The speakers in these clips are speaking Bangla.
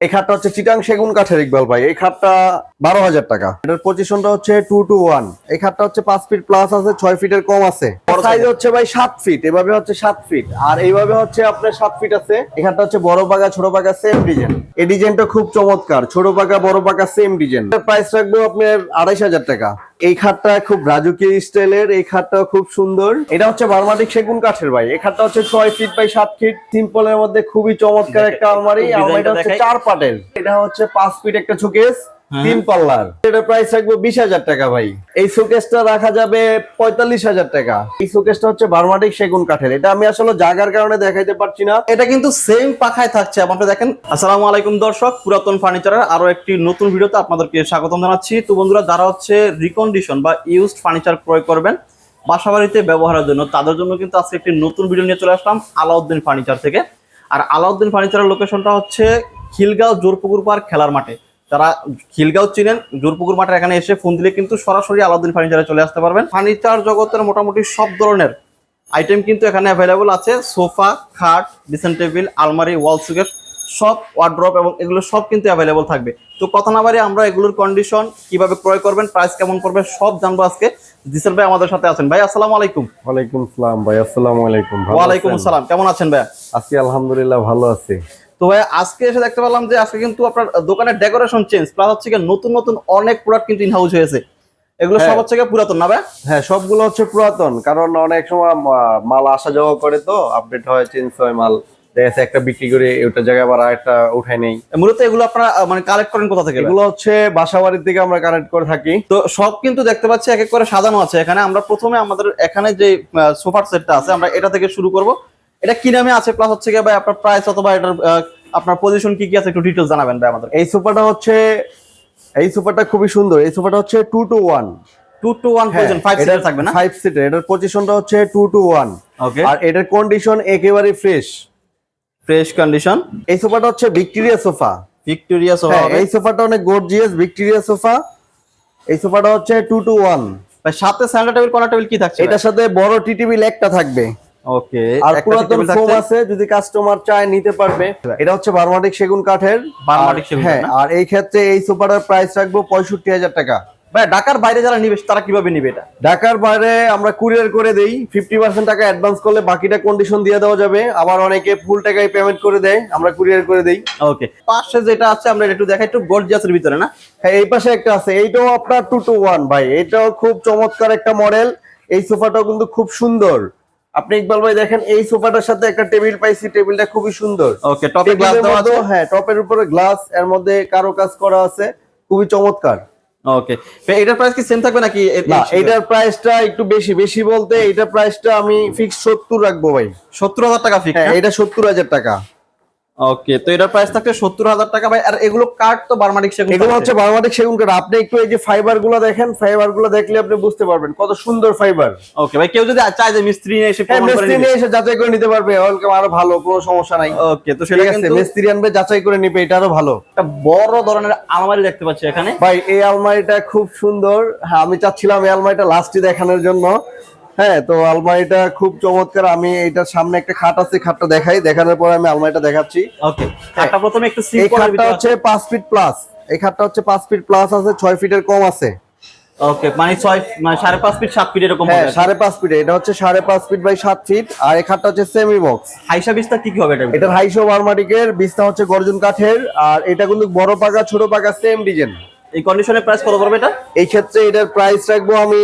এই খাটটা হচ্ছে চিটাং সেগুন কাঠের ইকবাল ভাই। এই খাটটা বারো হাজার টাকা। এটার পজিশনটা হচ্ছে টু টু ওয়ান এই খাটটা হচ্ছে পাঁচ ফিট প্লাস আছে ছয় ফিটের কম আছে। সাইজ। হচ্ছে ভাই সাত ফিট এভাবে হচ্ছে সাত ফিট আর এইভাবে হচ্ছে আপনার সাত ফিট আছে। এখানটা হচ্ছে বড় পাকা ছোট পাকা সেম ডিজাইন এই ডিজাইনটা খুব চমৎকার। ছোট পাকা বড় পাকা সেম ডিজাইন প্রাইস রাখব আপনার আড়াইশ হাজার টাকা। এই খাটটা খুব রাজকীয় স্টাইলের এই খাটটা খুব সুন্দর। এটা হচ্ছে বারমাটিক সেগুন কাঠের ভাই। এই খাটটা হচ্ছে ছয় ফিট বাই সাত ফিট সিম্পলের মধ্যে খুবই চমৎকার একটা আলমারি। আলমারিটা হচ্ছে চার পাটের। এটা হচ্ছে পাঁচ ফিট একটা শোকেস তিন পাল্লার। এটা প্রাইস রাখব বিশ হাজার টাকা ভাই। এই শোকেসটা রাখা যাবে পঁয়তাল্লিশ হাজার টাকা। এই শোকেসটা হচ্ছে বারমাটিক সেগুন কাঠের। এটা আমি আসলে জাগার কারণে দেখাইতে পারছি না। এটা কিন্তু সেম পাখায় থাকছে। আপনারা দেখেন, আসসালামু আলাইকুম দর্শক, পুরাতন ফার্নিচারের আরও একটি নতুন ভিডিওতে আপনাদেরকে স্বাগতম জানাচ্ছি। তো বন্ধুরা, যারা হচ্ছে রিকন্ডিশন বা ইউজড ফার্নিচার ক্রয় করবেন বাসা বাড়িতে ব্যবহারের জন্য, তাদের জন্য কিন্তু আজকে একটি নতুন ভিডিও নিয়ে চলে আসলাম আলাউদ্দিন ফার্নিচার থেকে। আর আলাউদ্দিন ফার্নিচারের লোকেশনটা হচ্ছে খিলগাঁও জোরপুকুর পার্ক খেলার মাঠে। যারা খিলগাঁও চিনেন জোরপুকুর মাঠে এখানে এসে ফোন দিলে কিন্তু সরাসরি আলাউদ্দিন ফার্নিচারে চলে আসতে পারবেন। ফার্নিচার জগতের মোটামুটি সব ধরনের আইটেম কিন্তু এখানে অ্যাভেলেবল আছে। সোফা খাট ডিসেন্ট টেবিল আলমারি ওয়াল সুকেট সব ওয়ার্ড্রপ এবং এগুলো সব কিন্তু অ্যাভেলেবল থাকবে। তো কথা না বাড়ি আমরা এগুলোর কন্ডিশন কীভাবে ক্রয় করবেন প্রাইস কেমন করবেন সব জানব আজকে। জিসেল ভাই আমাদের সাথে আছেন। ভাই আসসালামু আলাইকুম। ওয়ালাইকুম আসসালাম ভাই আসসালামু আলাইকুম। ওয়ালাইকুম আসসালাম। কেমন আছেন ভাই আজকে আলহামদুলিল্লাহ ভালো আছি। তো ভাই আজকে এসে দেখতে পেলাম যে আজকে কিন্তু আপনার দোকানের ডেকোরেশন চেঞ্জ প্লাস হচ্ছে নতুন নতুন অনেক প্রোডাক্ট কিন্তু ইনহাউস হয়েছে। এগুলো সব হ্যাঁ। হচ্ছে পুরাতন না ভাই? হ্যাঁ সবগুলো হচ্ছে পুরাতন কারণ অনেক সময় মাল আসা যাওয়া করে তো আপডেট হয় চেঞ্জ হয় মাল। দেখা একটা বিক্রি করে ওটা জায়গায় আবার একটা উঠাই নেই। মূলত এগুলো আপনারা মানে কালেক্ট করেন কোথা থেকে এগুলো হচ্ছে বাসা বাড়ির থেকে আমরা কানেক্ট করে থাকি। তো সব কিন্তু দেখতে পাচ্ছি এক এক করে সাজানো আছে। এখানে আমরা প্রথমে আমাদের এখানে যে সোফার সেটটা আছে আমরা এটা থেকে শুরু করব। এটা কি নামে আছে? প্লাস হচ্ছে কি ভাই আপনার প্রাইস অথবা এটার আপনার পজিশন কি কি আছে একটু ডিটেলস জানাবেন ভাই আমাদের। এই সোফাটা হচ্ছে এই সোফাটা খুবই সুন্দর। এই সোফাটা হচ্ছে two two one two two one position five seater থাকবে না? ফাইভ সিটার এটার পজিশনটা হচ্ছে টু টু ওয়ান ওকে আর এটার কন্ডিশন একেবারে ফ্রেশ ফ্রেশ কন্ডিশন এই সোফাটা হচ্ছে ভিক্টোরিয়া সোফা ভিক্টোরিয়া সোফা এই সোফাটা অনেক গর্জিয়াস ভিক্টোরিয়া সোফা এই সোফাটা হচ্ছে টু টু ওয়ান ভাই সাথে স্যান্ডার টেবিল কর্নার টেবিল কি থাকছে এটার সাথে বড় টিটিভি একটা থাকবে। ওকে আর পুরাতন ফোম আছে যদি কাস্টমার চায় নিতে পারবে। এটা হচ্ছে বারমাটিক সেগুন কাঠের। বারমাটিক সেগুন হ্যাঁ আর এই ক্ষেত্রে এই সোফাটার প্রাইস রাখব পঁয়ষট্টি হাজার টাকা। ভাই ঢাকার বাইরে যারা নিবে তারা কীভাবে নিবে এটা? ঢাকার বাইরে আমরা কুরিয়ার করে দেই ফিফটি পার্সেন্ট টাকা অ্যাডভান্স করলে বাকিটা কন্ডিশন দিয়ে দেওয়া যাবে। আবার অনেকে ফুল টাকায় পেমেন্ট করে দেয় আমরা কুরিয়ার করে দেই। ওকে। পাশে যেটা আছে আমরা একটু দেখাই একটু গর্জিয়াসের ভিতরে না? হ্যাঁ এই পাশে একটা আছে এইটাও আপনার টু টু ওয়ান ভাই। এটাও খুব চমৎকার একটা মডেল এই সোফাটাও কিন্তু খুব সুন্দর। আপনি ইকবাল ভাই দেখেন এই সোফাটার সাথে একটা টেবিল পাইছি টেবিলটা খুবই সুন্দর। ওকে টপে গ্লাস দেওয়া আছে? হ্যাঁ টপের উপরে গ্লাস এর মধ্যে কারও কাজ করা আছে খুবই চমৎকার। ওকে এটার প্রাইস কি সেম থাকবে নাকি না এটার প্রাইসটা একটু বেশি বেশি বলতে এইটার প্রাইসটা আমি ফিক্স সত্তর রাখব ভাই। সত্তর হাজার টাকা ফিক্স হ্যাঁ? এটা সত্তর হাজার টাকা। ওকে তো এটার প্রাইস থাকছে সত্তর হাজার টাকা ভাই। আর এগুলো কাঠ তো বারমাটিক সেগুন এগুলো হচ্ছে বারমাটিক সেগুন কাঠ আপনি একটু এই যে ফাইবারগুলো দেখেন ফাইবারগুলো দেখলে আপনি বুঝতে পারবেন কত সুন্দর ফাইবার ওকে ভাই কেউ যদি চায় যে মিস্ত্রি নিয়ে এসে হ্যাঁ মিস্ত্রি নিয়ে এসে যাচাই করে নিতে পারবে। ওয়েলকাম আরও ভালো কোনো সমস্যা নাই। ওকে তো সেটা কিন্তু মিস্ত্রি আনবে যাচাই করে নিবে এটা আরও ভালো। একটা বড় ধরনের আলমারি দেখতে পাচ্ছি এখানে। ভাই এই আলমারিটা খুব সুন্দর। হ্যাঁ আমি চাচ্ছিলাম এই আলমারিটা লাস্টে দেখানোর জন্য। হ্যাঁ তো আলমারিটা খুব চমৎকার। আমি এটার সামনে একটা খাট আছে খাটটা দেখাই। দেখানোর পর আমি আলমারিটা দেখাচ্ছি। ওকে খাটটা প্রথমে একটু এই খাটটা হচ্ছে পাঁচ ফিট প্লাস। এই খাটটা হচ্ছে পাঁচ ফিট প্লাস আছে ছয় ফিটের কম আছে। ওকে মানে ছয় মানে সাড়ে পাঁচ ফিট সাত ফিট এরকম হ্যাঁ হবে সাড়ে পাঁচ ফিট। এটা হচ্ছে সাড়ে পাঁচ ফিট বাই সাত ফিট। আর এই খাটটা হচ্ছে সেমি বক্স হাইসা বিস্তার কি কি হবে এটা এটার হাইশো বারমাটিকের বিছনা হচ্ছে গর্জন কাঠের। আর এটা কিন্তু বড় পাকা ছোট পাকা সেম ডিজাইন এই কন্ডিশনের প্রাইস কত পড়বে এটা? এই ক্ষেত্রে এটার প্রাইস রাখব আমি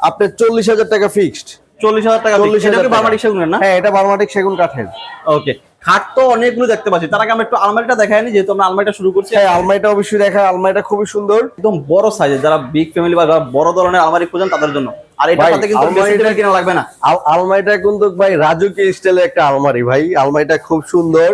আপনার চল্লিশ হাজার টাকা ফিক্সড চল্লিশ হাজার টাকা চল্লিশ হাজার বারমাটিক সেগুনের না? হ্যাঁ এটা বারমাটিক সেগুন কাঠের। ওকে খাট তো অনেকগুলো দেখতে পাচ্ছি। তার আগে আমরা একটু আলমারিটা দেখাই নি যেহেতু আমরা আলমারিটা শুরু করছি। হ্যাঁ আলমারিটা অবশ্যই দেখা আলমারিটা খুবই সুন্দর। একদম বড় সাইজের যারা বিগ ফ্যামিলি বা যারা বড় ধরনের আলমারি খোঁজেন তাদের জন্য। আর এটার সাথে কিন্তু কিনা লাগবে না। আলমারিটা কিন্তু ভাই রাজকীয় স্টাইলের একটা আলমারি ভাই। আলমারিটা খুব সুন্দর।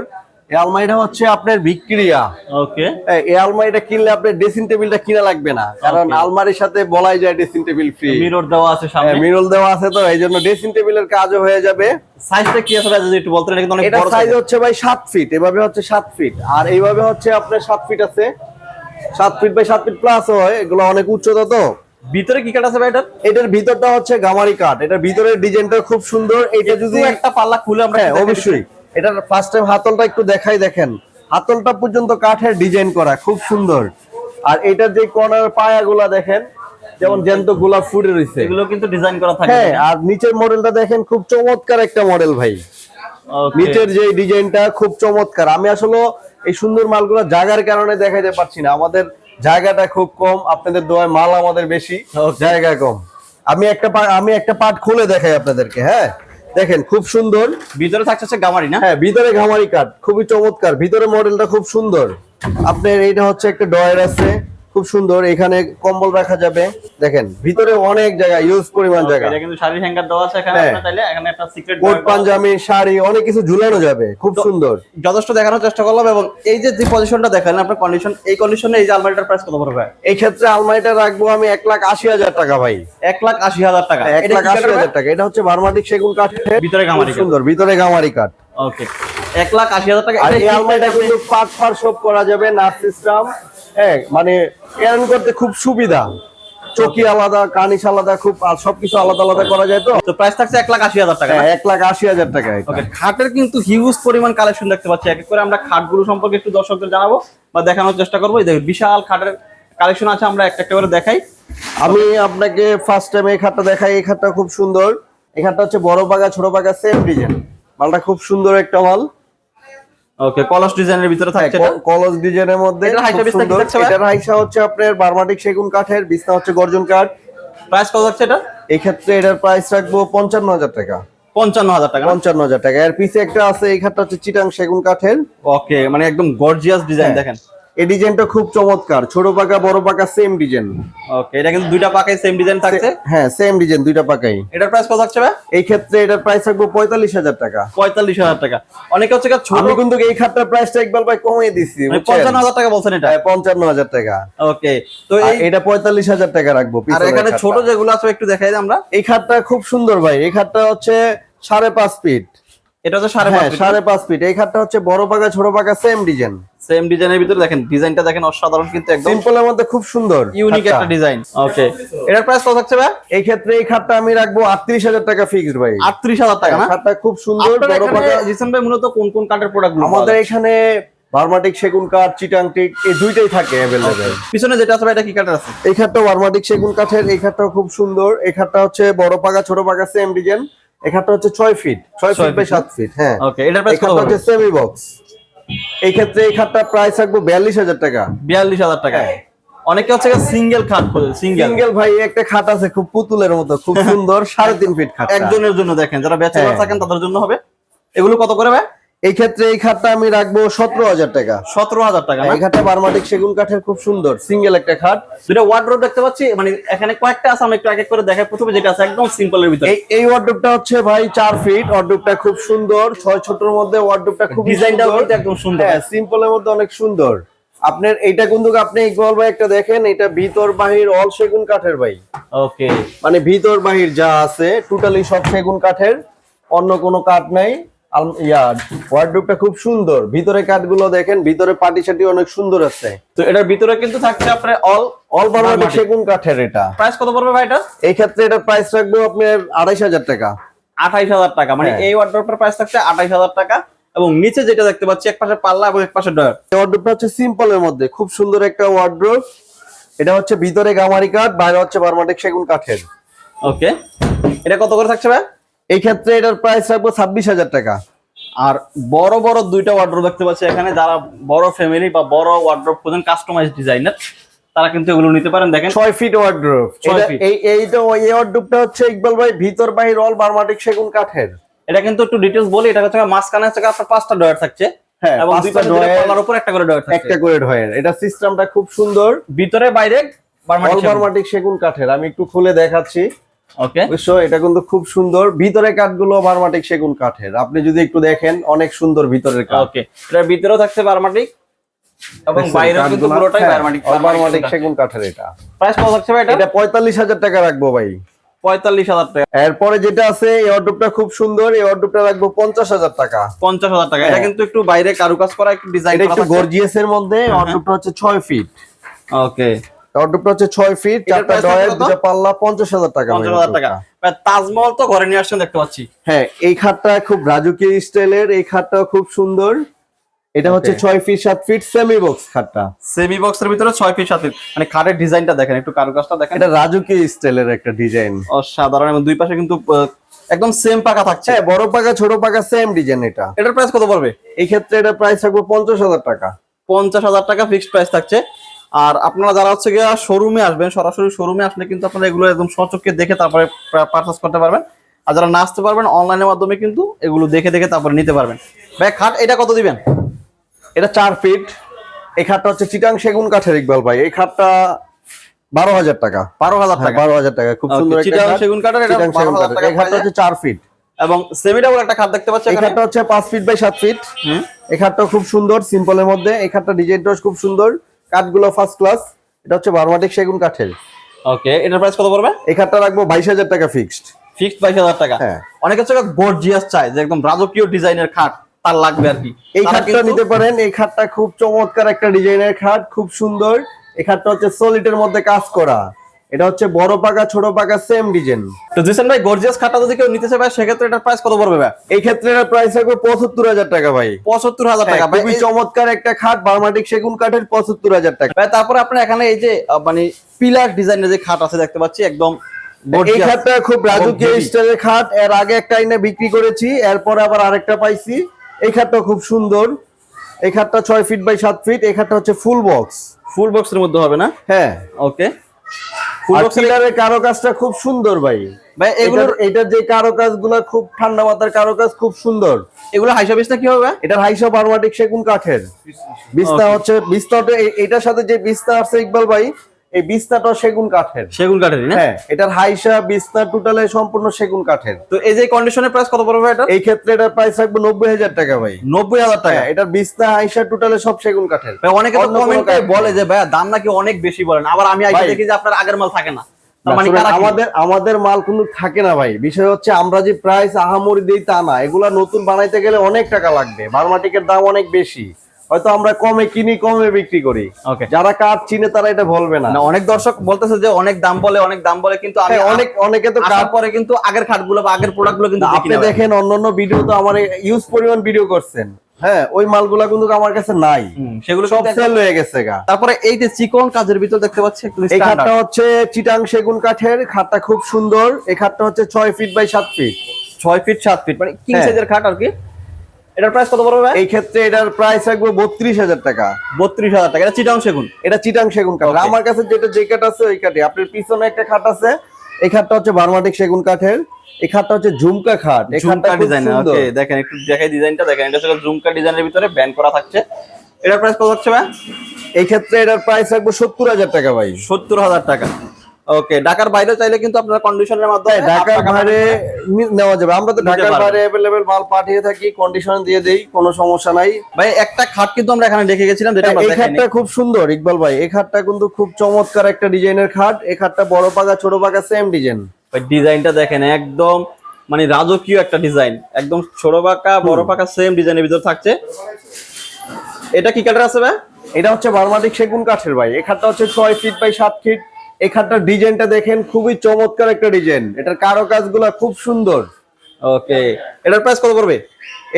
এই আলমারিটা হচ্ছে আপনার ভিক্টোরিয়া। ওকে হ্যাঁ, এই আলমারিটা কিনলে আপনার ড্রেসিং টেবিলটা কিনা লাগবে না। কারণ আলমারির সাথে বলাই যায় ড্রেসিং টেবিল ফ্রি মিরর দেওয়া আছে সামনে। মিরল দেওয়া আছে তো এই জন্য ড্রেসিং টেবিলের কাজও হয়ে যাবে। সাইজটা কি আছে যদি একটু বলতেন এটা কিন্তু অনেক বড় সাইজ হচ্ছে ভাই সাত ফিট এভাবে হচ্ছে সাত ফিট আর এইভাবে হচ্ছে আপনার সাত ফিট আছে। সাত ফিট বাই সাত ফিট প্লাস হয় এগুলো অনেক উচ্চতা তো। ভিতরে কি কাট আছে ভাই এটা? এটার ভিতরটা হচ্ছে গামারি কাঠ। এটার ভিতরের ডিজাইনটা খুব সুন্দর। এটা যদি একটা পাল্লা খুলে আমরা হ্যাঁ অবশ্যই। এটার ফার্স্ট টাইম হাতলটা একটু দেখাই দেখেন। হাতলটা পর্যন্ত কাঠের ডিজাইন করা খুব সুন্দর। আর এটার যে কর্নার পায়াগুলা দেখেন যেমন জ্যান্ত গোলাপ ফুটে রয়েছে এগুলো কিন্তু ডিজাইন করা থাকে। হ্যাঁ আর নিচের মডেলটা দেখেন খুব চমৎকার একটা মডেল ভাই। নিচের যে ডিজাইনটা খুব চমৎকার। আমি আসলে এই সুন্দর মালগুলো জায়গার কারণে দেখাইতে পারছি না। আমাদের জায়গাটা খুব কম আপনাদের দোয়ায় মাল আমাদের বেশি জায়গা কম। আমি একটা আমি একটা পার্ট খুলে দেখাই আপনাদেরকে হ্যাঁ? দেখেন খুব সুন্দর। ভিতরে থাকছে হচ্ছে গামারি না? হ্যাঁ ভিতরে গামারি কাঠ খুবই চমৎকার। ভিতরে মডেলটা খুব সুন্দর। আপনার এইটা হচ্ছে একটা ডয়ার আছে। খুব সুন্দর। এখানে কম্বল রাখা যাবে। দেখেন ভিতরে অনেক জায়গা ইউজ পরিমাণ জায়গা। এটা কিন্তু শাড়ি হ্যাঙ্গার দেওয়া আছে এখানে হ্যাঁ। আপনার এখানে একটা সিক্রেট কোট পাঞ্জাবি শাড়ি অনেক কিছু ঝুলানো যাবে। খুব সুন্দর। যথেষ্ট দেখানোর চেষ্টা করলাম এবং এই যে যে পজিশনটা দেখালেন আপনার কন্ডিশন এই কন্ডিশনে এই যে আলমারিটার প্রাইস কত পড়বে? এই ক্ষেত্রে আলমারিটা রাখব আমি এক লাখ আশি হাজার টাকা ভাই। এক লাখ আশি হাজার টাকা। এক লাখ আশি হাজার টাকা। এটা হচ্ছে বার্মাটিক সেগুন কাঠ। ভিতরে গামারি সুন্দর ভিতরে গামারি কাঠ। ওকে এক লাখ আশি হাজার টাকা। এই আলমারিটা কিন্তু পার্ট পার্ট সব করা যাবে নার্স সিস্টেম হ্যাঁ মানে এরন করতে খুব সুবিধা। চকি আলাদা কানিস আলাদা খুব আর সবকিছু আলাদা আলাদা করা যায় তো? তো প্রাইস থাকছে এক লাখ আশি হাজার টাকা হ্যাঁ, এক লাখ আশি হাজার টাকা। খাটের কিন্তু হিউজ পরিমাণ কালেকশন দেখতে পাচ্ছি। এক এক করে আমরা খাটগুলো সম্পর্কে একটু দর্শকদের জানাব বা দেখানোর চেষ্টা করব। এই বিশাল খাটের কালেকশন আছে আমরা একটা একটা করে দেখাই। আমি আপনাকে ফার্স্ট টাইম এই খাটটা দেখাই। এই খাটটা খুব সুন্দর। এই খাটটা হচ্ছে বড় পাকা ছোট পাকা সেম ডিজাইন মালটা খুব সুন্দর একটা মাল। ওকে কলস ডিজাইনের ভিতরে থাকছে এটা। কলস ডিজাইনের মধ্যে খুব বিস্তার কি থাকছে এটা হাইসা হচ্ছে আপনার বার্মাটিক সেগুন কাঠের বিছনা হচ্ছে গর্জন কাঠ। প্রাইস কত যাচ্ছে এটা এই ক্ষেত্রে এটার প্রাইস রাখব পঞ্চান্ন হাজার টাকা। পঞ্চান্ন হাজার টাকা পঞ্চান্ন হাজার টাকা। এর পিছে একটা আছে এই খাটটা হচ্ছে চিটাং সেগুন কাঠের। ওকে মানে একদম গর্জিয়াস ডিজাইন হ্যাঁ। দেখেন। এই ডিজাইনটা খুব চমৎকার। ছোট পাকা বড় পাকা সেম ডিজাইন ওকে এটা কিন্তু দুইটা পাকাই সেম ডিজাইন থাকছে? হ্যাঁ সেম ডিজাইন দুইটা পাকাই এটার প্রাইস কত থাকছে এই ক্ষেত্রে এটার প্রাইস রাখব পঁয়তাল্লিশ হাজার টাকা। পঁয়তাল্লিশ হাজার টাকা। অনেকে হচ্ছে আমি কিন্তু এই খাটটার প্রাইসটা একবার ভাই কমিয়ে দিচ্ছি মানে পঞ্চান্ন হাজার টাকা বলছেন এটা? পঞ্চান্ন হাজার টাকা। ওকে তো এটা পঁয়তাল্লিশ হাজার টাকা রাখব আর এখানে ছোট যেগুলো আছে একটু দেখাই আমরা। এই খাটটা খুব সুন্দর ভাই। এই খাটটা হচ্ছে সাড়ে পাঁচ ফিট এটা হচ্ছে সাড়ে হ্যাঁ পাঁচ সাড়ে পাঁচ ফিট এই খাটটা হচ্ছে বড় পাকা ছোট পাকা সেম ডিজাইন সেম ডিজাইনের ভিতরে দেখেন ডিজাইনটা দেখেন অসাধারণ কিন্তু একদম সিম্পলের মধ্যে খুব সুন্দর ইউনিক একটা ডিজাইন ওকে এটার প্রাইস কত থাকছে ভাই? এই ক্ষেত্রে এই খাটটা আমি রাখব আটত্রিশ হাজার টাকা ফিক্সড ভাই। আটত্রিশ হাজার টাকা না? খাটটা খুব সুন্দর বড় পাকা জিসান ভাই মূলত কোন কোন কাঠের প্রোডাক্ট আমাদের এখানে বার্মাটিক সেগুন কাঠ চিটাংটিক এই দুইটাই থাকে অ্যাভেলেবেল পিছনে যেটা আছে ভাই এটা কি কাঠের আছে? এই খাটটা বার্মাটিক সেগুন কাঠের এই খাটটাও খুব সুন্দর। এই খাটটা হচ্ছে বড় পাকা ছোট পাকা সেম ডিজাইন এই খাটটা হচ্ছে ছয় ফিট ছয় ফিট বাই সাত ফিট হ্যাঁ। ওকে এটার প্রাইস কত হচ্ছে সেমি বক্স এই ক্ষেত্রে এই খাটটা প্রাইস রাখব বিয়াল্লিশ হাজার টাকা। বিয়াল্লিশ হাজার টাকা। হ্যাঁ। অনেকে হচ্ছে সিঙ্গেল খাট সিঙ্গেল সিঙ্গেল ভাই একটা খাট আছে খুব পুতুলের মতো খুব সুন্দর সাড়ে তিন ফিট খাট একজনের জন্য দেখেন যারা ব্যাচেলর। থাকেন তাদের জন্য হবে। এগুলো কত করে ভাই? এই ক্ষেত্রে এই খাটটা আমি রাখব সতেরো হাজার টাকা। সতেরো হাজার টাকা এই খাটটা বার্মাটিক সেগুন কাঠের খুব সুন্দর সিঙ্গেল একটা খাট। দুটো ওয়ার্ড্রোব দেখতে পাচ্ছি মানে এখানে কয়েকটা আছে আমি একটু এক এক করে দেখাই। প্রথমে যেটা আছে একদম সিম্পলের ভিতরে। এই ওয়ার্ডরোবটা হচ্ছে ভাই চার ফিট ওয়ার্ডরোবটা খুব সুন্দর। ছয় ছোটর মধ্যে ওয়ার্ডরোবটা খুব ডিজাইনটাও কিন্তু একদম সুন্দর। হ্যাঁ সিম্পলের মধ্যে অনেক সুন্দর। আপনার এইটা কিন্তু আপনি ইকবাল ভাই একটা দেখেন এটা ভিতর বাহির অল সেগুন কাঠের ভাই। ওকে মানে ভিতর বাহির যা আছে টোটালি সব সেগুন কাঠের অন্য কোনো কাঠ নাই। আল- ইয়া ওয়ার্ডরোবটা খুব সুন্দর। ভিতরে কাঠগুলো দেখেন ভিতরে পাটি সাটি অনেক সুন্দর আছে। তো এটার ভিতরে কিন্তু থাকছে আপনার অল অল বার্মাটিক। সেগুন কাঠের এটা। প্রাইস কত পড়বে ভাই এটা? এই ক্ষেত্রে এটা প্রাইস রাখব আপনার আড়াইশ হাজার টাকা। আঠাইশ হাজার টাকা মানে হ্যাঁ। এই ওয়ার্ড্রোপের প্রাইস থাকছে আঠাইশ হাজার টাকা। এবং নিচে যেটা দেখতে পাচ্ছি এক পাশে পাল্লা এবং এক পাশে ডয়ার ওয়ার্ড্রোবটা হচ্ছে সিম্পলের মধ্যে খুব সুন্দর একটা ওয়ার্ড্রোব এটা হচ্ছে ভিতরে গামারি কাঠ বাইরে হচ্ছে বার্মাটিক সেগুন কাঠের। ওকে এটা কত করে থাকছে ভাই? এই ক্ষেত্রে এটার প্রাইস রাখব ছাব্বিশ হাজার টাকা। আর বড় বড় দুইটা ওয়ার্ড্রোপ দেখতে পাচ্ছি এখানে যারা বড় ফ্যামিলি বা বড় ওয়ার্ড্রোপ খোঁজেন কাস্টমাইজ ডিজাইনের তারা কিন্তু এগুলো নিতে পারেন। দেখেন ছয় ফিট ওয়ার্ড্রোব ছয় এই এইটা এই ওয়ার্ড্রোবটা হচ্ছে ইকবাল ভাই ভিতর বাহির অল বার্মাটিক সেগুন কাঠের। এটা কিন্তু একটু ডিটেলস বলি এটা হচ্ছে মাঝখানে হচ্ছে আপনার পাঁচটা ডয়ার থাকছে। হ্যাঁ, এবং দুইটা ডয়ার, উপর একটা করে ডয়ার থাকছে। একটা করে ঢয়ের এটা সিস্টেমটা খুব সুন্দর। ভিতরে বাইরে বার্মাটিক সেগুন কাঠের আমি একটু খুলে দেখাচ্ছি। ওকে অবশ্য এটা কিন্তু খুব সুন্দর। ভিতরে কাঠগুলো বার্মাটিক সেগুন কাঠের। আপনি যদি একটু দেখেন অনেক সুন্দর ভিতরের কাঠ। ওকে এটার ভিতরেও থাকছে বারমাটিক এবং কিন্তু পুরোটাই হ্যাঁ, বারমাটিক সেগুন কাঠের এটা। প্রাইস কত থাকছে ভাই এটা? এটা পঁয়তাল্লিশ হাজার টাকা রাখব ভাই। পঁয়তাল্লিশ হাজার টাকা। এরপরে যেটা আছে এই অর্ডারটা খুব সুন্দর এই অর্ডারটা রাখব পঞ্চাশ হাজার টাকা। পঞ্চাশ হাজার টাকা। এটা হ্যাঁ। কিন্তু একটু বাইরে কারুকাজ করা একটু ডিজাইন একটু গর্জিয়াস এর মধ্যে হ্যাঁ, অর্ডারটা হচ্ছে ছয় ফিট ওকে অর্ডারটা হচ্ছে ছয় ফিট চারটা ডয়ের দুটা পাল্লা পঞ্চাশ হাজার টাকা ভাই পঞ্চাশ হাজার টাকা। তাজমহল তো ঘরে নিয়ে আসছেন দেখতে পাচ্ছি। হ্যাঁ এই খাটটা খুব রাজকীয় স্টাইলের এই খাটটা খুব সুন্দর। এটা হচ্ছে. ছয় ফিট সাত ফিট সেমি বক্স খাটটা। সেমি বক্সের ভিতরে ছয় ফিট সাত feet। মানে খাটের ডিজাইনটা দেখেন একটু কারুকাজটা দেখেন। এটা রাজুকি স্টাইলের একটা ডিজাইন। অসাধারণ এবং দুই পাশে কিন্তু একদম সেম পাকা থাকছে। হ্যাঁ বড় পাকা ছোট পাকা সেম ডিজাইন এটা। এটার প্রাইস কত পড়বে? এই ক্ষেত্রে এটা প্রাইস থাকবে পঞ্চাশ হাজার টাকা। পঞ্চাশ হাজার টাকা ফিক্সড প্রাইস থাকছে। আর আপনারা যারা হচ্ছে গিয়ে শোরুমে আসবেন সরাসরি শোরুমে আসলে কিন্তু আপনারা এগুলো একদম সচক্ষে দেখে তারপরে পারচেস করতে পারবেন। আর যারা না আসতে পারবেন অনলাইনের মাধ্যমে কিন্তু এগুলো দেখে দেখে তারপরে নিতে পারবেন। ভাই খাট এটা কত দিবেন? এটা চার ফিট এই খাটটা হচ্ছে চিটাং সেগুন কাঠের ইকবাল ভাই। এই খাটটা বারো হাজার টাকা। বারো হাজার হ্যাঁ টাকা? বারো হাজার টাকা। খুব সুন্দর। সেগুন কাঠের চিটাং সেগুন কাঠের। টাকা এই খাটটা হচ্ছে চার ফিট এবং সেমি ডাবল একটা খাট দেখতে পাচ্ছি এই খাটটা হচ্ছে পাঁচ ফিট বাই সাত ফিট হুম। এই খাটটা খুব সুন্দর সিম্পলের মধ্যে। এই খাটটা ডিজাইনটাও খুব সুন্দর। কাঠগুলো ফার্স্ট ক্লাস এটা হচ্ছে বারমাটিক সেগুন কাঠের। ওকে এটার প্রাইস কত পড়বে? এই খাটটা রাখব বাইশ হাজার টাকা ফিক্সড ফিক্সড বাইশ হাজার টাকা? হ্যাঁ। অনেক হচ্ছে গর্জিয়াস চাই যে একদম রাজকীয় ডিজাইনের খাট তার লাগবে আর কি। এই খাটটা নিতে পারেন এই খাটটা খুব চমৎকার একটা ডিজাইনের খাট খুব সুন্দর। এই খাটটা হচ্ছে সলিটের মধ্যে কাজ করা। এটা হচ্ছে বড় পাকা ছোট পাকা সেম ডিজাইন তো জিসান ভাই গর্জিয়াস খাটটা যদি কেউ নিতে চায় ভাই সেক্ষেত্রে এটার প্রাইস কত পড়বে ভাই? এই ক্ষেত্রে এর প্রাইস থাকবে পঁচাত্তর হাজার টাকা ভাই। পঁচাত্তর হাজার টাকা হ্যাঁ, ভাই। খুবই চমৎকার একটা খাট বার্মাটিক সেগুন কাঠের পঁচাত্তর হাজার টাকা। ভাই তারপরে আপনার এখানে এই যে মানে পিলার ডিজাইনের যে খাট আছে দেখতে পাচ্ছি একদম এই খাটটা খুব রাজকীয়। স্টাইলের খাট এর আগে একটা এনে বিক্রি করেছি এরপর আবার আরেকটা পাইছি। এই খাটটা খুব সুন্দর। এই খাটটা ছয় ফিট বাই সাত ফিট এই খাটটা হচ্ছে ফুল বক্স ফুল বক্সের মধ্যে হবে না? হ্যাঁ। ওকে ফুল আর বক্সের পিলারের কারও কাজটা খুব সুন্দর ভাই। ভাই এগুলোর এটা এটার যে কারও কাজগুলো খুব ঠান্ডা মাথার কারও কাজ খুব সুন্দর। এগুলো হাইসা বিস্তা কি হবে? এটা হাইসা বারমাটিক সেগুন কাঠের। বিস্তা হচ্ছে বিস্তাটা এটার সাথে যে বিস্তা আছে ইকবাল ভাই এই বিস্তাটা সেগুন কাঠের। সেগুন কাঠেরই না? হ্যাঁ এটার হাইসা বিস্তা টোটালে সম্পূর্ণ সেগুন কাঠের। তো এই যে কন্ডিশনের প্রাইস কত পড়বে এটা? এই ক্ষেত্রে এটার প্রাইস নব্বই হাজার টাকা ভাই। নব্বই হাজার টাকা? হ্যাঁ এটার বিস্তা হাইসা টোটালে সব সেগুন কাঠের। অনেকে তো কমেন্টে বলে যে ভাই দাম নাকি অনেক বেশি বলেন। আবার আমি ভাই। দেখি যে আপনার আগের মাল থাকে না। মানে? আমাদের আমাদের মাল কিন্তু থাকে না ভাই। বিষয় হচ্ছে আমরা যে প্রাইস আহামরি দিই তা না। এগুলা নতুন বানাইতে গেলে অনেক টাকা লাগবে। বারমাটিকের দাম অনেক বেশি। হয়তো আমরা কমে কিনি কমে বিক্রি করি। যারা কাঠ চিনে তারা এটা বলবে না। অনেক দর্শক বলতেছে যে অনেক দাম বলে অনেক দাম বলে কিন্তু আমি হ্যাঁ, অনেক অনেকে তো কাঠ পরে কিন্তু আগের খাটগুলো বা আগের প্রোডাক্টগুলো কিন্তু আপনি। দেখেন অন্যান্য ভিডিও তো আমার ইউজ পরিমাণ ভিডিও করছেন। হ্যাঁ ওই মালগুলা কিন্তু আমার কাছে নাই। সেগুলো সব সেল হয়ে গেছে গা। তারপরে এই যে চিকন কাজের ভিতর দেখতে পাচ্ছি এই। খাটটা হচ্ছে চিটাং সেগুন কাঠের খাটটা খুব সুন্দর। এই খাটটা হচ্ছে ছয় ফিট বাই সাত ফিট ছয় ফিট সাত ফিট মানে কিং হ্যাঁ। সাইজের খাট আর কি? এটার প্রাইস কত পড়বে এই ক্ষেত্রে এটার প্রাইস রাখব বত্রিশ হাজার টাকা। বত্রিশ হাজার টাকা। এটা চিটাং সেগুন? এটা চিটাং সেগুন কাঠ। আমার কাছে যেটা যে কাঠ আছে ওই কাঠে আপনার পিছনে একটা খাট আছে। এই খাটটা হচ্ছে বার্মাটিক সেগুন কাঠের। এই খাটটা হচ্ছে ঝুমকা খাট। এই খাটটা ডিজাইন ওকে দেখেন একটু দেখাই ডিজাইনটা দেখেন এটা হচ্ছে ঝুমকা ডিজাইনের ভিতরে ব্যান্ড করা থাকছে। এটার প্রাইস কত হচ্ছে ভাই? এই ক্ষেত্রে এটার প্রাইস রাখব সত্তর হাজার টাকা ভাই। সত্তর হাজার টাকা। ওকে ঢাকার বাইরে চাইলে কিন্তু আপনারা কন্ডিশনের মাধ্যমে হ্যাঁ, ঢাকার বাইরে নেওয়া যাবে। আমরা তো ঢাকার বাইরে অ্যাভেলেবেল মাল পাঠিয়ে থাকি কন্ডিশন দিয়ে দেই কোনো সমস্যা নাই। ভাই একটা খাট কিন্তু আমরা এখানে দেখে গেছিলাম যেটা হ্যাঁ, আমরা এই খাটটা খুব সুন্দর ইকবাল ভাই। এই খাটটা কিন্তু খুব চমৎকার একটা ডিজাইনের খাট। এই খাটটা বড় পাকা ছোট পাকা সেম ডিজাইন ভাই ডিজাইনটা দেখেন একদম মানে রাজকীয় একটা ডিজাইন। একদম ছোট পাকা বড় পাকা সেম ডিজাইনের ভিতর থাকছে। এটা কি কালার আছে ভাই? এটা হচ্ছে বার্মাটিক সেগুন কাঠের ভাই। এই খাটটা হচ্ছে ছয় ফিট বাই সাত ফিট এই খাটটার ডিজাইনটা দেখেন খুবই চমৎকার একটা ডিজাইন। এটার কারও কাজগুলো খুব সুন্দর। ওকে এটার প্রাইস কত পড়বে?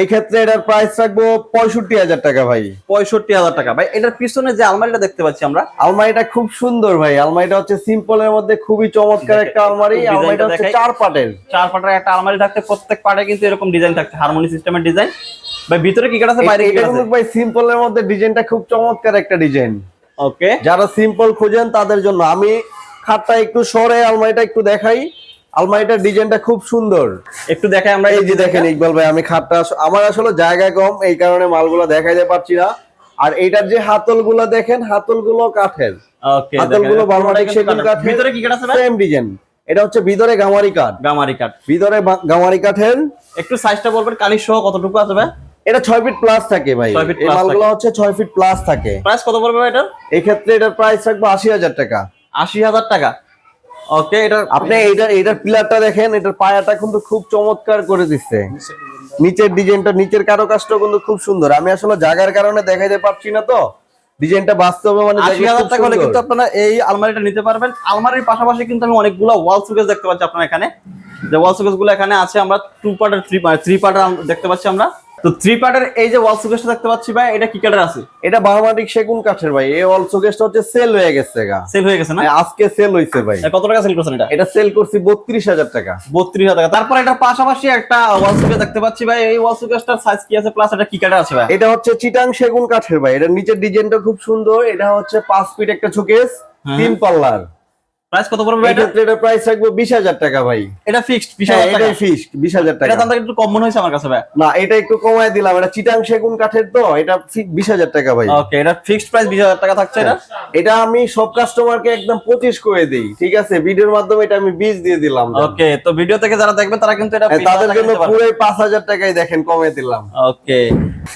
এই ক্ষেত্রে এটার প্রাইস রাখব পঁয়ষট্টি হাজার টাকা ভাই। পঁয়ষট্টি হাজার টাকা। ভাই এটার পিছনে যে আলমারিটা দেখতে পাচ্ছি আমরা। আলমারিটা খুব সুন্দর ভাই। আলমারিটা হচ্ছে সিম্পলের মধ্যে খুবই চমৎকার একটা আলমারি। আলমারিটা হচ্ছে চার পাটের চার পাটের একটা আলমারি থাকতে প্রত্যেক পাটে কিন্তু এরকম ডিজাইন থাকছে হারমোনি সিস্টেমের ডিজাইন ভাই ভিতরে কি কাট আছে বাইরে কি আছে? ভাই সিম্পলের মধ্যে ডিজাইনটা খুব চমৎকার একটা ডিজাইন ওকে যারা সিম্পল খোঁজেন তাদের জন্য। আমি খাটটা একটু সরে আলমারিটা একটু দেখাই। আলমারিটার ডিজাইনটা খুব সুন্দর। একটু দেখাই আমরা এই যে দেখেন ইকবাল ভাই আমি খাটটা আমার আসলে জায়গা কম এই কারণে মালগুলো দেখাইতে পারছি না। আর এইটার যে হাতলগুলো দেখেন হাতলগুলো কাঠের। হাতলগুলো বার্মাটিক সেগুন কাঠের। ভিতরে কি কাট আছে সেম ডিজাইন এটা হচ্ছে ভিতরে গামারি কাঠ। গামারি কাট ভিতরে গামারি কাঠের। একটু সাইজটা বলবেন কালি সহ কতটুকু আছে ভাই? এটা ছয় ফিট প্লাস থাকে ভাই। 6 এই মালগুলো হচ্ছে ছয় ফিট প্লাস থাকে। প্রাইস কত পড়বে এটার? এই ক্ষেত্রে এটার প্রাইস থাকবে আশি হাজার টাকা। আশি হাজার টাকা। ওকে এটা আপনি এইটার এইটার পিলারটা দেখেন এটার পায়াটা কিন্তু খুব চমৎকার করে দিচ্ছে। নিচের ডিজাইনটা নিচের কারও কাজটা কিন্তু খুব সুন্দর। আমি আসলে জায়গার কারণে দেখাইতে পারছি না তো। ডিজাইনটা বাস্তবে মানে আশি হাজার টাকা হলে কিন্তু আপনারা এই আলমারিটা নিতে পারবেন। আলমারির পাশাপাশি কিন্তু আমি অনেকগুলো ওয়াল সুকেস দেখতে পাচ্ছি আপনার এখানে। যে ওয়াল সুকেসগুলো এখানে আছে আমরা টু পার্টের থ্রি থ্রি পার্টের দেখতে পাচ্ছি আমরা। তো থ্রি পার্টের এই যে ওয়াল সুকেশটা দেখতে পাচ্ছি ভাই এটা কি কালার আছে? এটা বারমাটিক সেগুন কাঠের ভাই। এই অল শোকেসটা হচ্ছে সেল হয়ে গেছে গা। সেল হয়ে গেছে না? আজকে সেল হইছে ভাই। কত টাকা সেল করছেন এটা? এটা সেল করছি বত্রিশ হাজার টাকা। বত্রিশ হাজার টাকা। তারপর এটা পাশাপাশি একটা ওয়াল সুকেশ দেখতে পাচ্ছি ভাই। এই ওয়াল সুকেশটার সাইজ কি আছে? প্লাস এটা কি কালার আছে ভাই? এটা হচ্ছে চিটাং সেগুন কাঠের ভাই। এটা নিচের ডিজাইনটা খুব সুন্দর। এটা হচ্ছে পাঁচ ফিট একটা শোকেস হ্যাঁ। তিন পাল্লার। প্রাইস কত পড়বে এটা এটা প্রাইস রাখব বিশ হাজার টাকা ভাই। এটা ফিক্সড হ্যাঁ, হাজার টাকা। এটাই ফিক্সড বিশ হাজার টাকা। এটা দামটা একটু কম মনে হয়েছে আমার কাছে ভাই। না এটা একটু কমায় দিলাম। এটা চিটাং সেগুন কাঠের তো এটা বিশ হাজার টাকা ভাই। ওকে এটা ফিক্সড প্রাইস বিশ হাজার টাকা থাকছে এটা? এটা আমি সব কাস্টমারকে একদম পঁচিশ করে দিই ঠিক আছে? ভিডিওর মাধ্যমে এটা আমি বিশ দিয়ে দিলাম। ওকে তো ভিডিও থেকে যারা দেখবে তারা কিন্তু এটা হ্যাঁ, 20,000 তাদের জন্য পাঁচ হাজার টাকাই দেখেন কমে দিলাম। ওকে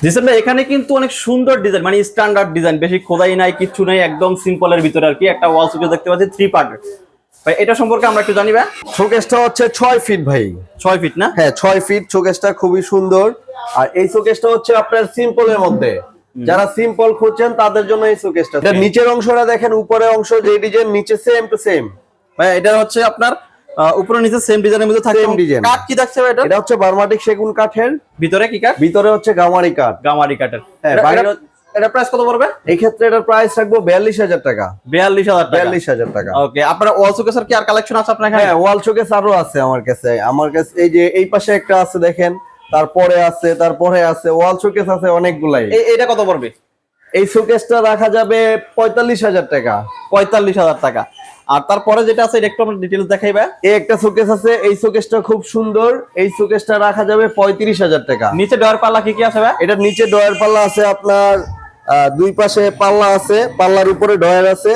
জিসেন ভাই এখানে কিন্তু অনেক সুন্দর ডিজাইন মানে স্ট্যান্ডার্ড ডিজাইন বেশি খোদাই নাই কিচ্ছু নাই একদম সিম্পলের ভিতরে আর কি। একটা ওয়াল দেখতে পাচ্ছি থ্রি পার্টের ভাই এটা সম্পর্কে আমরা একটু জানি ভাই। শোকেসটা হচ্ছে ফিট ভাই। ফিট না? হ্যাঁ ছয় ফিট শোকেসটা খুবই সুন্দর। আর এই শোকেসটা হচ্ছে আপনার সিম্পলের মধ্যে। যারা সিম্পল খুঁজছেন তাদের জন্য এই শোকেসটা নিচের অংশটা দেখেন উপরের অংশ যে ডিজাইন নিচে সেম টু সেম ভাই এটা হচ্ছে আপনার উপরে নিচে সেম ডিজাইনের মধ্যে থাকে Same design। কাঠ কি থাকছে এটা? এটা হচ্ছে বার্মাটিক সেগুন কাঠের। ভিতরে কি কাঠ? ভিতরে হচ্ছে গামারি কাঠ। গামারি কাঠের। হ্যাঁ, এটা- বাইরে- এটা- এটা প্রাইস কত পড়বে? এই ক্ষেত্রে এটার প্রাইস রাখব বিয়াল্লিশ হাজার টাকা। বিয়াল্লিশ হাজার টাকা। বিয়াল্লিশ হাজার টাকা। ওকে আপনার ওয়াল সুকেসের কি আর কালেকশন আছে আপনার হ্যাঁ ওয়াল শোকেস আরও আছে আমার কাছে। আমার কাছে এই যে এই পাশে একটা আছে দেখেন তারপরে আছে তারপরে আছে ওয়াল শোকেস আছে অনেকগুলাই। এটা কত পড়বে? এই শোকেসটা রাখা যাবে পঁয়তাল্লিশ হাজার টাকা। পঁয়তাল্লিশ হাজার টাকা। আর তারপরে যেটা আছে এটা একটু আমরা ডিটেলস দেখাই ভাই এই একটা শোকেস আছে এই শোকেসটা খুব সুন্দর। এই শোকেসটা রাখা যাবে পঁয়ত্রিশ হাজার টাকা। নিচে ডয়ার পাল্লা কি কি আছে ভাই? এটার নিচে ডয়ার পাল্লা আছে আপনার দুই পাশে পাল্লা আছে পাল্লার উপরে ডয়ার আছে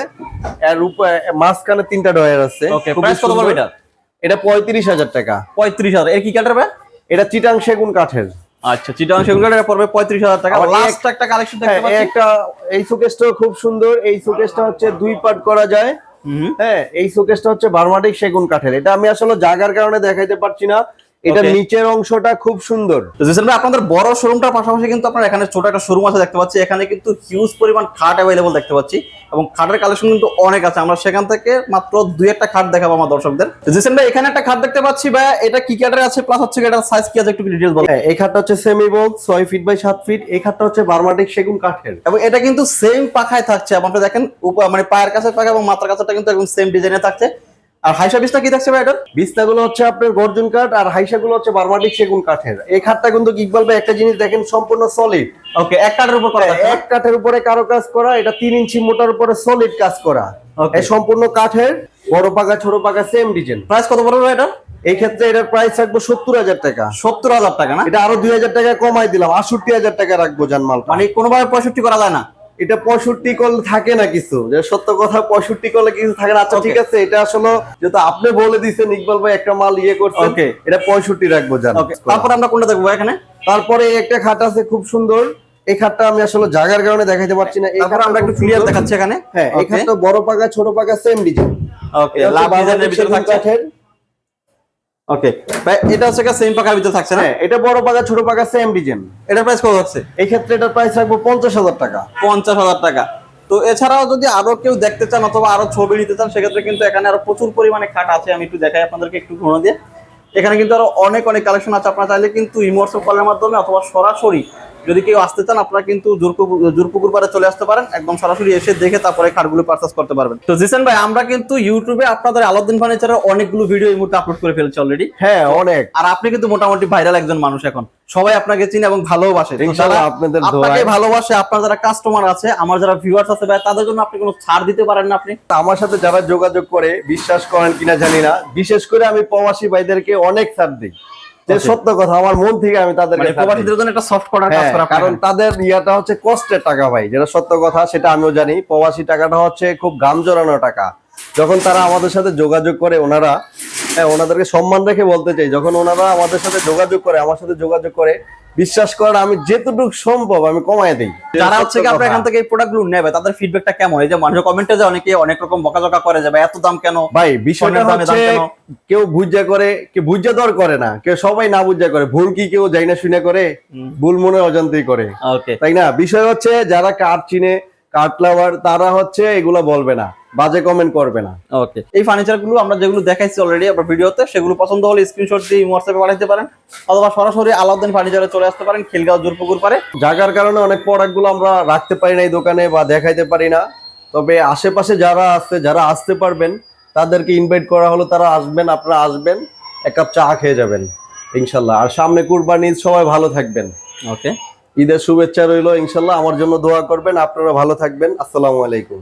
আর উপরে মাঝখানে তিনটা ডয়ার আছে। ওকে প্রাইস কত পড়বে এটা? এটা পঁয়ত্রিশ হাজার টাকা। পঁয়ত্রিশ হাজার। এর কি কালার ভাই? এটা চিটাং সেগুন কাঠের। আচ্ছা চিটাং সেগুলো এটা পড়বে পঁয়ত্রিশ হাজার টাকা। এই লাস্ট একটা কালেকশন দেখতে হ্যাঁ, পাচ্ছি। একটা এই শোকেসটা খুব সুন্দর। এই শোকেসটা হচ্ছে দুই পার্ট করা যায়। হ্যাঁ এই শোকেসটা হচ্ছে বার্মাটিক সেগুন কাঠের। এটা আমি আসলে জাগার কারণে দেখাইতে পারছি না। এটা নিচের অংশটা খুব সুন্দর। আপনাদের বড় শোরুমটার পাশাপাশি কিন্তু আপনার এখানে ছোট একটা শোরুম আছে দেখতে পাচ্ছি। এখানে কিন্তু হিউজ পরিমাণ খাট অ্যাভেলেবল দেখতে পাচ্ছি এবং খাটের কালেকশন কিন্তু অনেক আছে। আমরা সেখান থেকে মাত্র দুই একটা খাট দেখাবো আমার দর্শকদের। তো জিসেন ভাই এখানে একটা খাট দেখতে পাচ্ছি ভাই। এটা কি ক্যাটারে আছে? প্লাস হচ্ছে এটার সাইজ কি আছে? একটু ডিটেলস বলো হ্যাঁ এই খাটটা হচ্ছে সেমি বক্স ছয় ফিট বাই সাত ফিট এই খাটটা হচ্ছে বার্মাটিক সেগুন কাঠের। এবং এটা কিন্তু সেম পাখায় থাকছে। আপনি দেখেন মানে পায়ের কাছে পাখা এবং মাথার কাছেটা কিন্তু একদম সেম ডিজাইনে থাকছে। আর হাইসা বিসটা কি থাকছে ভাই এটার বিস্তাগুলো হচ্ছে আপনার গর্জন কাঠ আর হাইসাগুলো হচ্ছে বার্মাটিক সেগুন কাঠের। এই খাটটা কিন্তু ইকবাল ভাই একটা জিনিস দেখেন সম্পূর্ণ সলিড ওকে এক কাঠের উপর করা। এক কাঠের উপরে কারও কাজ করা এটা তিন ইঞ্চি মোটার উপরে সলিড কাজ করা. সম্পূর্ণ কাঠের বড় পাকা ছোট পাকা সেম ডিজাইন প্রাইস কত পড়বে এটা? এই ক্ষেত্রে এটার প্রাইস রাখব সত্তর হাজার টাকা। সত্তর হাজার টাকা না? এটা আরও দুই হাজার টাকা কমাই দিলাম আটষট্টি হাজার টাকা রাখব জানমাল মানে কোনোভাবে পঁয়ষট্টি করা যায় না? এটা পঁয়ষট্টি কল থাকে না কিছু। যে সত্য কথা পঁয়ষট্টি কলে কিছু থাকে না। আচ্ছা ঠিক আছে এটা আসলে যেহেতু আপনি বলে দিচ্ছেন ইকবাল ভাই একটা মাল ইয়ে করছেন এটা পঁয়ষট্টি রাখব জান। তারপর আমরা কোনটা দেখব এখানে? তারপরে একটা খাট আছে খুব সুন্দর। এই খাটটা আমি আসলে জাগার কারণে দেখাইতে পারছি না। খাটটা আমরা একটু ক্লিয়ার দেখাচ্ছি এখানে। হ্যাঁ এই খাটটা বড় পাকা ছোট পাকা সেম ডিজাইন ওকে লাভ ডিজাইনের ভিতরে থাকছে। ওকে এটা হচ্ছে সেম পাকার ভিতরে থাকছে না? হ্যাঁ এটা বড় পাকা ছোট পাকা সেম ডিজাইন এটা প্রাইস কত হচ্ছে? এই ক্ষেত্রে এটার প্রাইস রাখব পঞ্চাশ হাজার টাকা। পঞ্চাশ হাজার টাকা। তো এছাড়াও যদি আরও কেউ দেখতে চান অথবা আরও ছবি নিতে চান সেক্ষেত্রে কিন্তু এখানে আরও প্রচুর পরিমাণে খাট আছে আমি একটু দেখাই আপনাদেরকে একটু ঘুরে দিয়ে। এখানে কিন্তু আরও অনেক অনেক কালেকশন আছে। আপনারা চাইলে কিন্তু ইমোর্স কলের মাধ্যমে অথবা সরাসরি যদি কেউ আসতে চান আপনারা কিন্তু জোরপুকুর পাড়ে চলে আসতে পারেন। একদম সরাসরি এসে দেখে তারপরে খাটগুলো পারচেস করতে পারবেন। তো জিসেন ভাই আমরা কিন্তু ইউটিউবে আপনাদের আলাউদ্দিন ফার্নিচারের অনেকগুলো ভিডিও এই মুহূর্তে আপলোড করে ফেলছি অলরেডি হ্যাঁ অনেক। আর আপনি কিন্তু মোটামুটি ভাইরাল একজন মানুষ এখন। সবাই আপনাকে চিনে এবং ভালোবাসে। আপনাদের আপনাকে ভালোবাসে আপনার যারা কাস্টমার আছে আমার যারা ভিউয়ার্স আছে ভাই তাদের জন্য আপনি কোনো ছাড় দিতে পারেন না আপনি? আমার সাথে যারা যোগাযোগ করে বিশ্বাস করেন কিনা জানি না। বিশেষ করে আমি প্রবাসী ভাইদেরকে অনেক ছাড় দিই। যে সত্য কথা আমার মন থেকে আমি তাদেরকে মানে। প্রবাসীদের জন্য একটা সফট করার কাজ করা কারণ তাদের ইয়াটা হচ্ছে কষ্টের টাকা ভাই যেটা সত্য কথা সেটা আমিও জানি। প্রবাসী টাকাটা হচ্ছে খুব গাম জোরানো টাকা। যখন তারা আমাদের সাথে যোগাযোগ করে ওনারা হ্যাঁ ওনাদেরকে সম্মান রেখে বলতে চাই যখন ওনারা আমাদের সাথে যোগাযোগ করে আমার সাথে যোগাযোগ করে বিশ্বাস করেন আমি যেটুকু সম্ভব আমি কমায় দিই। যারা হচ্ছে কি আপনার এখান থেকে এই প্রোডাক্টগুলো নেবে তাদের ফিডব্যাকটা কেমন? এই যে মানুষ কমেন্টে যে অনেকে অনেক রকম বকাঝকা করে যাবে এত দাম কেন? ভাই বিষয়টা হচ্ছে কেউ বুঝা করে কেউ বুঝা দর করে না কেউ সবাই না বুঝা করে ভুল কি কেউ যাই না শুনে করে ভুল মনে অজান্তেই করে। তাই না? বিষয় হচ্ছে যারা কার চিনে কাঠ লাভার তারা হচ্ছে এগুলো বলবে না বাজে কমেন্ট করবে না। ওকে এই ফার্নিচারগুলো আমরা যেগুলো দেখাইছি অলরেডি আপনার ভিডিওতে সেগুলো পছন্দ হলে স্ক্রিনশট দিয়ে হোয়াটসঅ্যাপে পাঠাতে পারেন অথবা সরাসরি আলাউদ্দিন ফার্নিচারে চলে আসতে পারেন খিলগাঁও জোরপুকুর পারে। জায়গার কারণে অনেক প্রোডাক্টগুলো আমরা রাখতে পারি না এই দোকানে বা দেখাইতে পারি না। তবে আশেপাশে যারা আছে যারা আসতে পারবেন তাদেরকে ইনভাইট করা হলো তারা আসবেন আপনারা আসবেন এক কাপ চা খেয়ে যাবেন ইনশাল্লাহ। আর সামনে কুরবানি সবাই ভালো থাকবেন। ওকে ঈদের শুভেচ্ছা রইল ইনশাল্লাহ আমার জন্য দোয়া করবেন। আপনারা ভালো থাকবেন। আসসালামু আলাইকুম।